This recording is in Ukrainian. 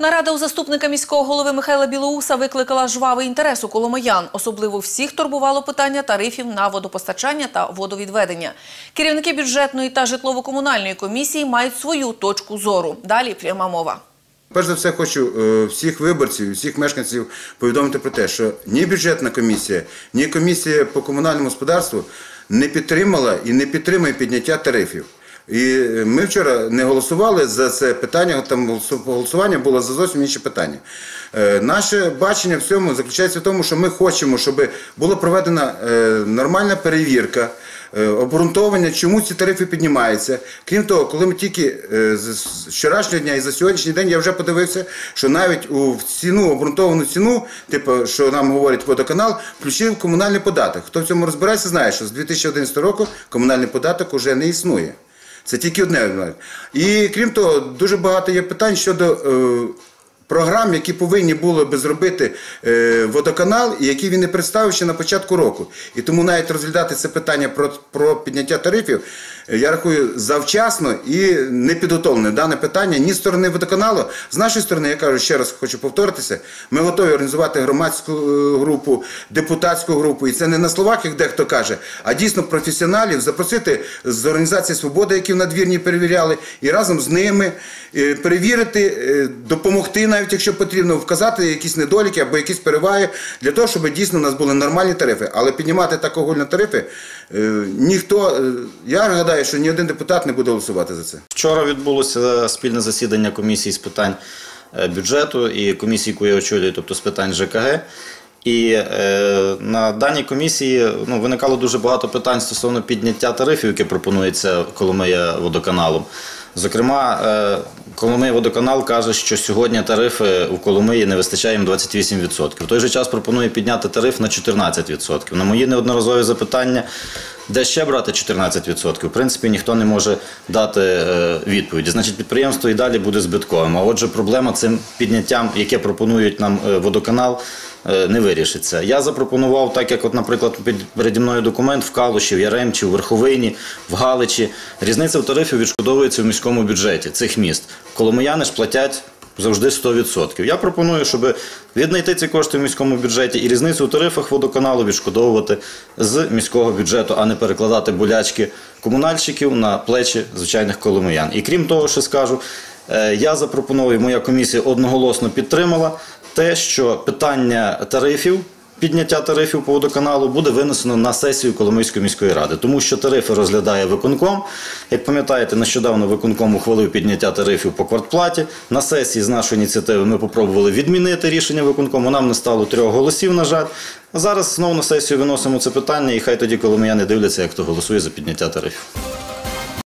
Нарада у заступника міського голови Михайла Білоуса викликала жвавий інтерес у коломиян. Особливо всіх турбувало питання тарифів на водопостачання та водовідведення. Керівники бюджетної та житлово-комунальної комісії мають свою точку зору. Далі пряма мова. Перш за все, хочу е, всіх виборців, всіх мешканців повідомити про те, що ні бюджетна комісія, ні комісія по комунальному господарству не підтримала і не підтримує підняття тарифів. І е, ми вчора не голосували за це питання, там голосування було за зовсім інші питання. Е, Наше бачення в цьому заключається в тому, що ми хочемо, щоб була проведена е, нормальна перевірка, обґрунтовання, чому ці тарифи піднімаються. Крім того, коли ми тільки з вчорашнього дня і за сьогоднішній день я вже подивився, що навіть у ціну, обґрунтовану ціну, типу, що нам говорить водоканал, включив комунальний податок. Хто в цьому розбирається, знає, що з 2011 року комунальний податок вже не існує. Це тільки одне. І крім того, дуже багато є питань щодо е, програм, які повинні були би зробити е, водоканал, і які він не представив ще на початку року. І тому навіть розглядати це питання про, про підняття тарифів, я рахую завчасно і не підготовлене дане питання ні сторони водоканалу. З нашої сторони, я кажу ще раз, хочу повторитися, ми готові організувати громадську е, групу, депутатську групу, і це не на словах, як дехто каже, а дійсно професіоналів запросити з організації Свобода, які в надвірні перевіряли, і разом з ними е, перевірити, е, допомогти, навіть якщо потрібно, вказати якісь недоліки або якісь переваги для того, щоб дійсно у нас були нормальні тарифи. Але піднімати так огульно тарифи ніхто, я гадаю, що ні один депутат не буде голосувати за це. Вчора відбулося спільне засідання комісії з питань е, бюджету і комісії, яку я очолюю, тобто з питань ЖКГ. І е, на даній комісії ну, виникало дуже багато питань стосовно підняття тарифів, яке пропонується Коломия водоканалом. Зокрема, е, Коломия водоканал каже, що сьогодні тарифи у Коломиї не вистачає їм 28%. В той же час пропонує підняти тариф на 14%. На мої неодноразові запитання, де ще брати 14%, в принципі, ніхто не може дати е, відповіді. Значить, підприємство і далі буде збитковим. А отже, проблема цим підняттям, яке пропонують нам е, водоканал, е, не вирішиться. Я запропонував, так як, от, наприклад, переді мною документ в Калуші, в Яремчі, в Верховині, в Галичі. Різниця в тарифі відшкодовується в міському бюджеті цих міст. Коломияни ж платять завжди 100%. Я пропоную, щоб віднайти ці кошти в міському бюджеті і різницю у тарифах водоканалу відшкодовувати з міського бюджету, а не перекладати болячки комунальщиків на плечі звичайних коломиян. І крім того, що скажу, е, я запропоную, моя комісія одноголосно підтримала те, що питання тарифів. Підняття тарифів по водоканалу буде винесено на сесію Коломийської міської ради, тому що тарифи розглядає виконком. Як пам'ятаєте, нещодавно виконком ухвалив підняття тарифів по квартплаті. На сесії з нашої ініціативи ми попробували відмінити рішення виконкому. Нам не стало трьох голосів, на жаль. А зараз знову на сесію виносимо це питання, і хай тоді коломияни дивляться, як хто голосує за підняття тарифів.